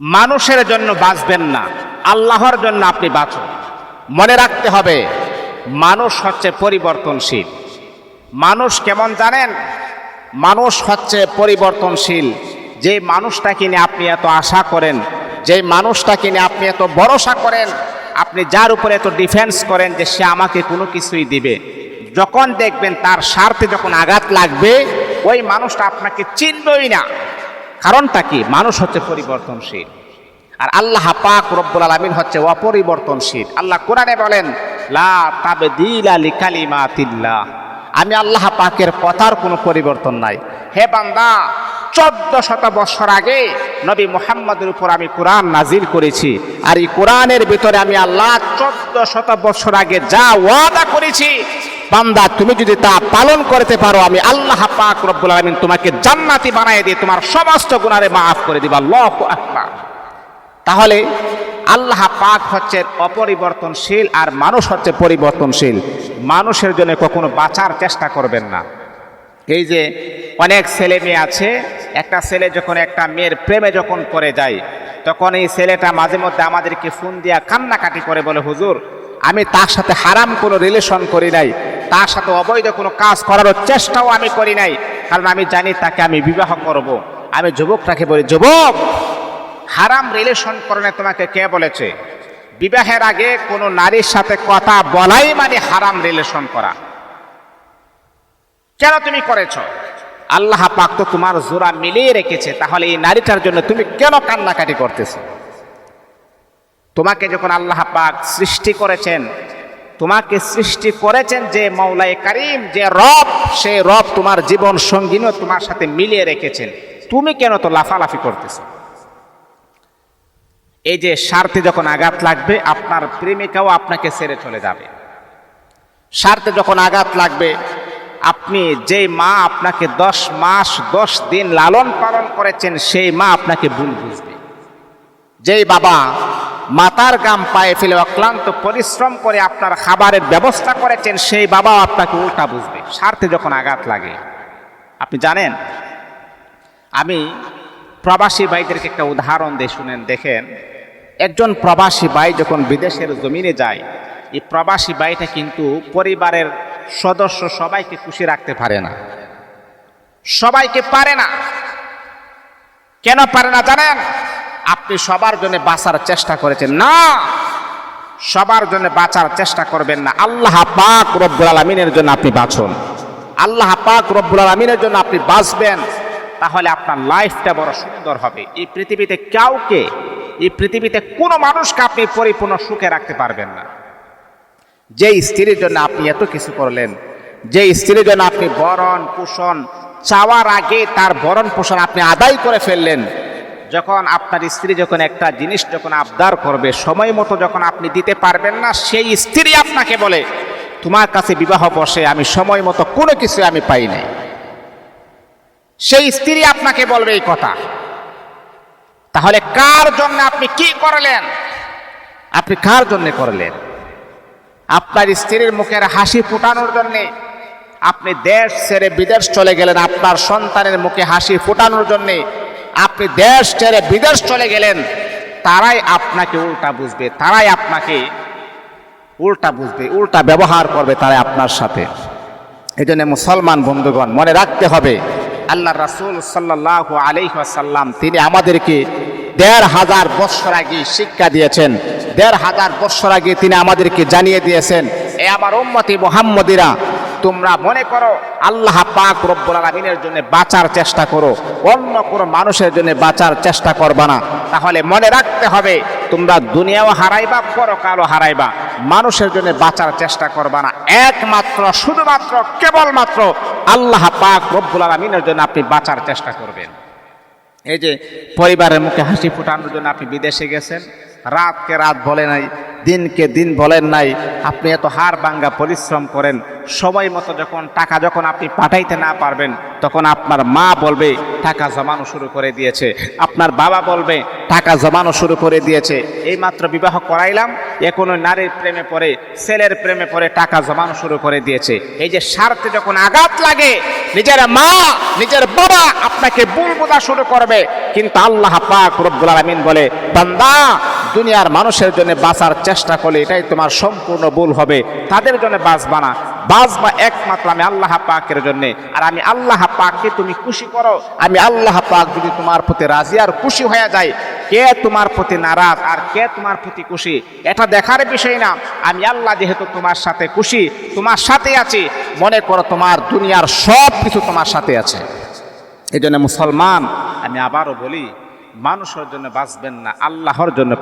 মানুষের জন্য বাঁচবেন না। আল্লাহর জন্য আপনি বাঁচুন। মনে রাখতে হবে, মানুষ হচ্ছে পরিবর্তনশীল। মানুষ কেমন জানেন? মানুষ হচ্ছে পরিবর্তনশীল। যে মানুষটাকে নিয়ে আপনি এত আশা করেন, যে মানুষটাকে নিয়ে আপনি এত ভরসা করেন, আপনি যার উপরে এত ডিফেন্স করেন যে সে আমাকে কোনো কিছুই দিবে। যখন দেখবেন তার স্বার্থে যখন আঘাত লাগবে, ওই মানুষটা আপনাকে চিনবই না। কারণটা কি? মানুষ হচ্ছে পরিবর্তনশীল। আর আল্লাহ পাক রব্বুল আলামিন হচ্ছে অপরিবর্তনশীল। আল্লাহ কোরআনে বলেন, লা তাবদিলা লিকালিমাতিল্লাহ। আমি আল্লাহ পাকের কথার কোনো পরিবর্তন নাই। হে বান্দা, চোদ্দ শত বছর আগে নবী মোহাম্মদের উপর আমি কোরআন নাজিল করেছি। আর এই কোরআনের ভিতরে আমি আল্লাহ চোদ্দ শত বছর আগে যা ওয়াদা করেছি বান্দা, তুমি যদি তা পালন করতে পারো, আমি আল্লাহ পাক রব্বুল আলামিন তোমাকে জান্নাতি বানায় দিয়ে তোমার সমস্ত গুণারে মাফ করে দিবা। আল্লাহু আকবার। তাহলে আল্লাহ পাক হচ্ছে অপরিবর্তনশীল আর মানুষ হচ্ছে পরিবর্তনশীল। মানুষের জন্য কখনো বাঁচার চেষ্টা করবেন না। এই যে অনেক ছেলে মেয়ে আছে, একটা ছেলে যখন একটা মেয়ের প্রেমে যখন পড়ে যায়, তখন এই ছেলেটা মাঝে মধ্যে আমাদেরকে ফোন দিয়া কান্নাকাটি করে বলে, হুজুর, আমি তার সাথে হারাম কোনো রিলেশন করি নাই। তার সাথে অবৈধ কোনো কাজ করার চেষ্টাও আমি করি নাই। কারণ আমি জানি তাকে আমি বিবাহ করব। আমি যুবকটাকে বলি, যুবক, হারাম রিলেশন করণে তোমাকে কে বলেছে? বিবাহের আগে কোনো নারীর সাথে কথা বলাই মানে হারাম রিলেশন করা। কেন তুমি করেছ? আল্লাহ পাক তো তোমার জোড়া মিলিয়ে রেখেছে। তাহলে এই নারীটার জন্য তুমি কেন কান্নাকাটি করতেছ? তোমাকে যখন আল্লাহ পাক সৃষ্টি করেছেন তোমাকে সৃষ্টি করেছেন যে মৌলাই কারিম, যে রব, সেই রব তোমার জীবন সঙ্গিনীও তোমার সাথে মিলিয়ে রেখেছেন। তুমি কেন তো লাফালাফি করতেছো? এই যে স্বার্থে যখন আঘাত লাগবে, আপনার প্রেমিকাও আপনাকে ছেড়ে চলে যাবে। স্বার্থে যখন আঘাত লাগবে, আপনি যেই মা আপনাকে দশ মাস, দশ দিন লালন পালন করেছেন, সেই মা আপনাকে ভুল বুঝবে। যেই বাবা মাতার গাম পায়ে ফেলে অক্লান্ত পরিশ্রম করে আপনার খাবারের ব্যবস্থা করেছেন, সেই বাবাও আপনাকে উল্টা বুঝবে, স্বার্থে যখন আঘাত লাগে। আপনি জানেন, আমি প্রবাসী ভাইদেরকে একটা উদাহরণ দিয়ে শুনেন, দেখেন, একজন প্রবাসী ভাই যখন বিদেশের জমিনে যায়, এই প্রবাসী ভাইটা কিন্তু পরিবারের সদস্য সবাইকে খুশি রাখতে পারে না। সবাইকে পারে না। কেন পারে না জানেন? আপনি সবার জন্য বাঁচার চেষ্টা করেছেন। না! সবার জন্য বাঁচার চেষ্টা করবেন না। আল্লাহ পাক রব্বুল আলমিনের জন্য আপনি বাঁচুন। আল্লাহ পাক রব্বুল আলমিনের জন্য আপনি বাঁচবেন। তাহলে আপনার লাইফটা বড় সুন্দর হবে। এই পৃথিবীতে কাউকে, এই পৃথিবীতে কোনো মানুষকে আপনি পরিপূর্ণ সুখে রাখতে পারবেন না। যে স্ত্রীর জন্য আপনি এত কিছু করলেন যে স্ত্রীর জন্য আপনি বরণ পোষণ চাওয়ার আগে তার বরণ পোষণ আপনি আদায় করে ফেললেন যখন আপনার স্ত্রী যখন একটা জিনিস যখন আবদার করবে, সময় মতো যখন আপনি দিতে পারবেন না, সেই স্ত্রী আপনাকে বলে, তোমার কাছে বিবাহ বসে আমি সময় মতো কোনো কিছু আমি পাই নাই। সেই স্ত্রী আপনাকে বলবে এই কথা। তাহলে কার জন্য আপনি কি করলেন? আপনি কার জন্য করলেন? আপনার স্ত্রীর মুখের হাসি ফুটানোর জন্যে। আপনি দেশ ছেড়ে বিদেশ চলে গেলেন, আপনার সন্তানের মুখে হাসি ফুটানোর জন্যে। আপনি দেশ ছেড়ে বিদেশ চলে গেলেন, তারাই আপনাকে উল্টা বুঝবে, তারাই আপনাকে উল্টা বুঝবে, উল্টা ব্যবহার করবে তারাই আপনার সাথে। এই জন্য মুসলমান বন্ধুগণ, মনে রাখতে হবে আল্লাহ রাসুল সাল্লাহ আলহাসাল্লাম তিনি আমাদেরকে দেড় হাজার বৎসর আগে শিক্ষা দিয়েছেন। দেড় হাজার বৎসর আগে তিনি আমাদেরকে জানিয়ে দিয়েছেন, এ আমার উম্মতি মোহাম্মদিরা তোমরা মনে করো আল্লাহ পাক রব্বুল আলমিনের জন্য বাঁচার চেষ্টা করো, অন্য কোনো মানুষের জন্য বাঁচার চেষ্টা করবা না। তাহলে মনে রাখতে হবে, তোমরা দুনিয়াও হারাইবা, পরকালও হারাইবা। মানুষের জন্য বাঁচার চেষ্টা করবা না। একমাত্র, শুধুমাত্র, কেবলমাত্র আল্লাহ পাক রব্বুল আলমিনের জন্য আপনি বাঁচার চেষ্টা করবেন। এই যে পরিবারের মুখে হাসি ফুটানোর জন্য আপনি বিদেশে গেছেন, রাতকে রাত বলে নাই দিনকে দিন বলেন নাই, আপনি এত হার বাঙ্গা পরিশ্রম করেন, সময় মতো যখন, টাকা যখন আপনি পাঠাইতে না পারবেন, তখন আপনার মা বলবে, টাকা জমানো শুরু করে দিয়েছে। আপনার বাবা বলবে, টাকা জমানো শুরু করে দিয়েছে। এই মাত্র বিবাহ করাইলাম, এখনও নারীর প্রেমে পড়ে, ছেলের প্রেমে পড়ে টাকা জমানো শুরু করে দিয়েছে। এই যে স্বার্থে যখন আঘাত লাগে, নিজের মা, নিজের বাবা আপনাকে বোঝা শুরু করবে। কিন্তু আল্লাহ পাক রব্বুল আলামিন বলে, বান্দা দুনিয়ার মানুষের জন্য বাঁচার চেষ্টা করলে এটাই তোমার সম্পূর্ণ ভুল হবে। তাদের জন্য বাঁচবা না। বাঁচবা একমাত্র আমি আল্লাহ পাকের জন্য। আর আমি আল্লাহ পাককে তুমি খুশি করো। আমি আল্লাহ পাক যদি তোমার প্রতি রাজি আর খুশি হয়ে যায়, কে তোমার প্রতি নারাজ আর কে তোমার প্রতি খুশি? এটা দেখার বিষয় না। আমি আল্লাহ যেহেতু তোমার সাথে খুশি, তোমার সাথে আছি। মনে করো তোমার দুনিয়ার সব কিছু তোমার সাথে আছে। এই জন্য মুসলমান, আমি আবারও বলি, মানুষের জন্য বাঁচবেন না, আল্লাহর জন্য